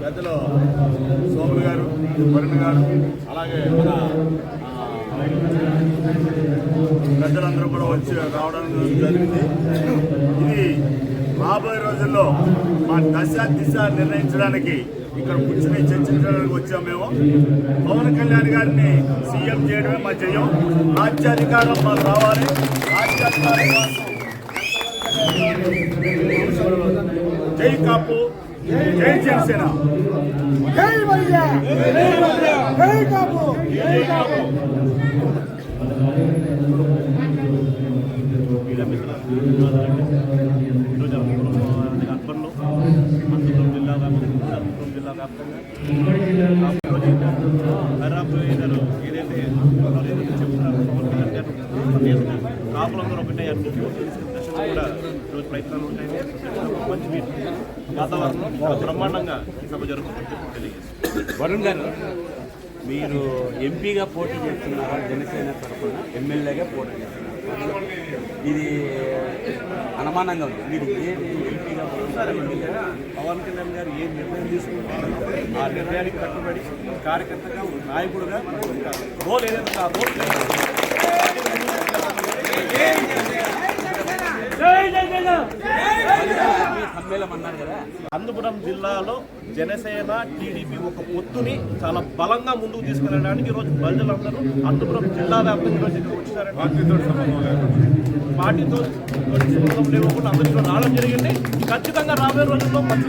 పెద్దలు సోములు గారు వరుణ్ గారు అలాగే మన పెద్దలందరూ కూడా వచ్చి రావడం జరిగింది. ఇది రాబోయే రోజుల్లో మా దశ దిశ నిర్ణయించడానికి ఇక్కడ కూర్చుని చర్చించడానికి వచ్చాం మేము. పవన్ కళ్యాణ్ గారిని సీఎం చేయడమే మా జయం. రాజ్యాధికారం మాకు రావాలి. రాజ్యాధికారం జై కాపు. జై జనసేన. జై మల్య జై కాపు. జై కాపు. ఈరోజు అనంతపురం అర్బన్లో అనంతపురం జిల్లా వ్యాప్తంగా అనంతపురం జిల్లా వ్యాప్తంగా ఖరాబ్ ఏదైనా ఏదైతే వాళ్ళు ఏదైతే చెప్తున్నారో పవన్ కళ్యాణ్ గారు కాపులందరూ ఒకటే కూడా ఈరోజు ప్రయత్నాలు ఉంటాయి మంచి వాతావరణం బ్రహ్మాండంగా ఈ సభ జరుగుతుందని తెలియజేస్తాను వరుణ్ గారు మీరు ఎంపీగా పోటీ చేస్తున్నారా జనసేన తరఫున ఎమ్మెల్యేగా పోటీ చేస్తున్నారు. ఇది అనుమానంగా ఉంది. మీరు ఏది ఎంపీగా సరే పవన్ కళ్యాణ్ గారు ఏ నిర్ణయం తీసుకుంటారో ఆ నిర్ణయానికి కట్టుబడి కార్యకర్తగా నాయకుడుగా రోల్ ఏదైతే ఆ అనంతపురం జిల్లాలో జనసేన టీడీపీ ఒక పొత్తుని చాలా బలంగా ముందుకు తీసుకెళ్ళడానికి ఈరోజు ప్రజలందరూ అనంతపురం జిల్లా వ్యాప్తంగా ఈరోజు ఇక్కడికి వచ్చారండి. పార్టీతో సంబంధం లేకుండా అందరూ ఈరోజు రావడం జరిగింది. ఖచ్చితంగా రాబోయే రోజుల్లో మంచి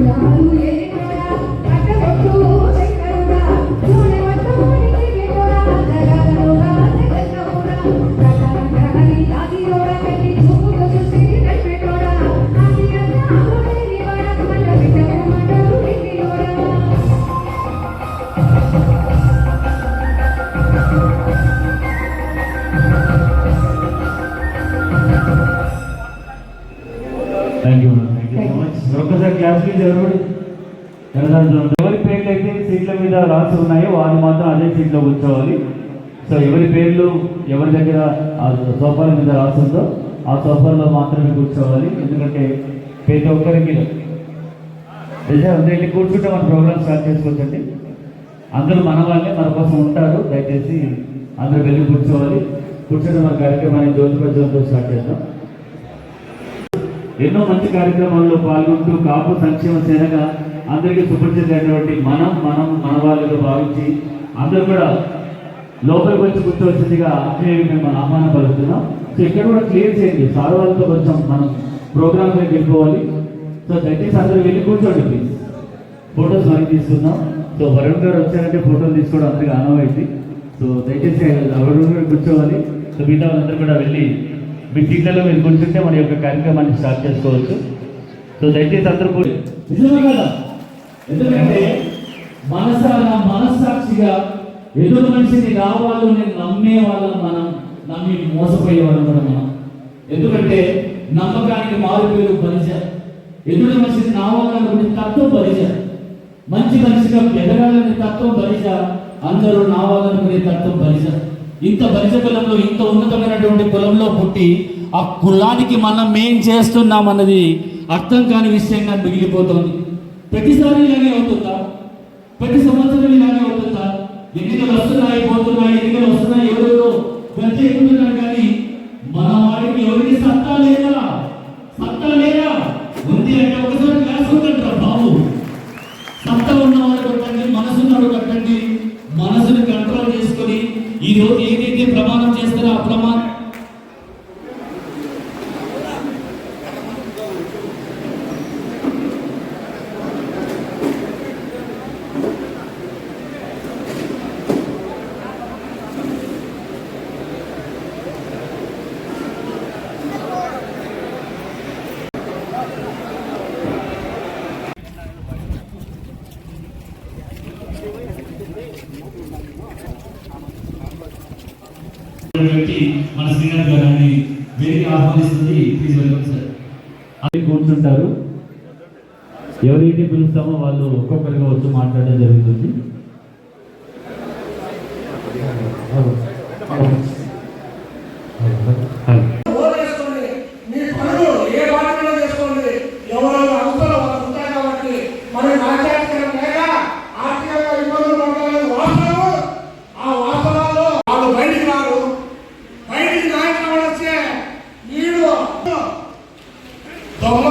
Yeah. ఒక్కసారి క్లాస్ మీద ఎవరు? ఎవరి పేర్లు అయితే సీట్ల మీద రాసి ఉన్నాయో వాళ్ళు మాత్రం అదే సీట్లో కూర్చోవాలి. సో ఎవరి పేర్లు ఎవరి దగ్గర ఆ సోఫాల మీద రాసి ఉందో ఆ సోఫాల్లో మాత్రమే కూర్చోవాలి. ఎందుకంటే ప్రతి ఒక్కరికి నిజం వెళ్ళి కూర్చుంటే మన ప్రోగ్రామ్ స్టార్ట్ చేసుకోవచ్చండి. అందరూ మన వాళ్ళే మన కోసం ఉంటారు. దయచేసి అందరూ వెళ్ళి కూర్చోవాలి. కూర్చొని మన కార్యక్రమాన్ని జ్యోతి ప్రజలతో స్టార్ట్ చేద్దాం. ఎన్నో మంచి కార్యక్రమాల్లో పాల్గొంటూ కాపు సంక్షేమ సేనగా అందరికీ సుపరిచితమైనటువంటి మనం మనం మన వాళ్ళుగా భావించి అందరూ కూడా లోపలికి వచ్చి కూర్చోవలసిందిగా మేము మిమ్మల్ని ఆహ్వానం పలుకుతున్నాం. సో ఇక్కడ కూడా క్లియర్ చేయండి. సార్ వాళ్ళతో కొంచెం మనం ప్రోగ్రామ్ దగ్గరికి వెళ్ళిపోవాలి. సో దయచేసి అందరూ వెళ్ళి కూర్చోండి ప్లీజ్ ఫొటోస్ మనకి తీసుకుందాం. సో వరుణ్ గారు వచ్చారంటే ఫోటోలు తీసుకోవడం అందరికీ ఆనవాయితీ. సో దయచేసి వరుణ్ గారు కూర్చోవాలి. సో మిగతా వాళ్ళందరూ కూడా వెళ్ళి మీ సీట్లలో మీరు కూర్చుంటే మన యొక్క కార్యక్రమాన్ని స్టార్ట్ చేసుకోవచ్చు. సో దయచేసి అందరూ కూడా నిజమే కదా? ఎందుకంటే మనసారా మనస్సాక్షిగా ఎదురు మనిషిని రావాలో నేను నమ్మే వాళ్ళం మనం నమ్మి మోసపోయే వాళ్ళం కూడా మనం. ఎందుకంటే నమ్మకానికి మారు పేరు పరిచ ఎదురు మనిషిని నావాలనుకునే తత్వం పరిచ మంచి మనిషిగా ఎదగాలనే తత్వం పరిచ అందరూ నావాలనుకునే తత్వం బలిజ ఇంత బలిజ కులంలో ఇంత ఉన్నతమైనటువంటి కులంలో పుట్టి ఆ కులానికి మనం ఏం చేస్తున్నామన్నది అర్థం కాని విషయంగా మిగిలిపోతుంది. ప్రతిసారి ఇలాగే అవుతుందా? ప్రతి సంవత్సరం ఇలాగే అవుతుందా? ఎన్నికలు వస్తున్నాయి పోతున్నాయి ఎన్నికలు వస్తున్నాయి ఎవరెవరో గద్దె ఎక్కుతున్నారు కానీ మన వాడికి ఎవరికి సత్తా లేదా? ఆహ్వానిస్తుంది ప్లీజ్ వెల్కమ్ సార్. అది కూర్చుంటారు. ఎవరైతే పిలుస్తామో వాళ్ళు ఒక్కొక్కరిగా వచ్చి మాట్లాడడం జరుగుతుంది. Vote Tomó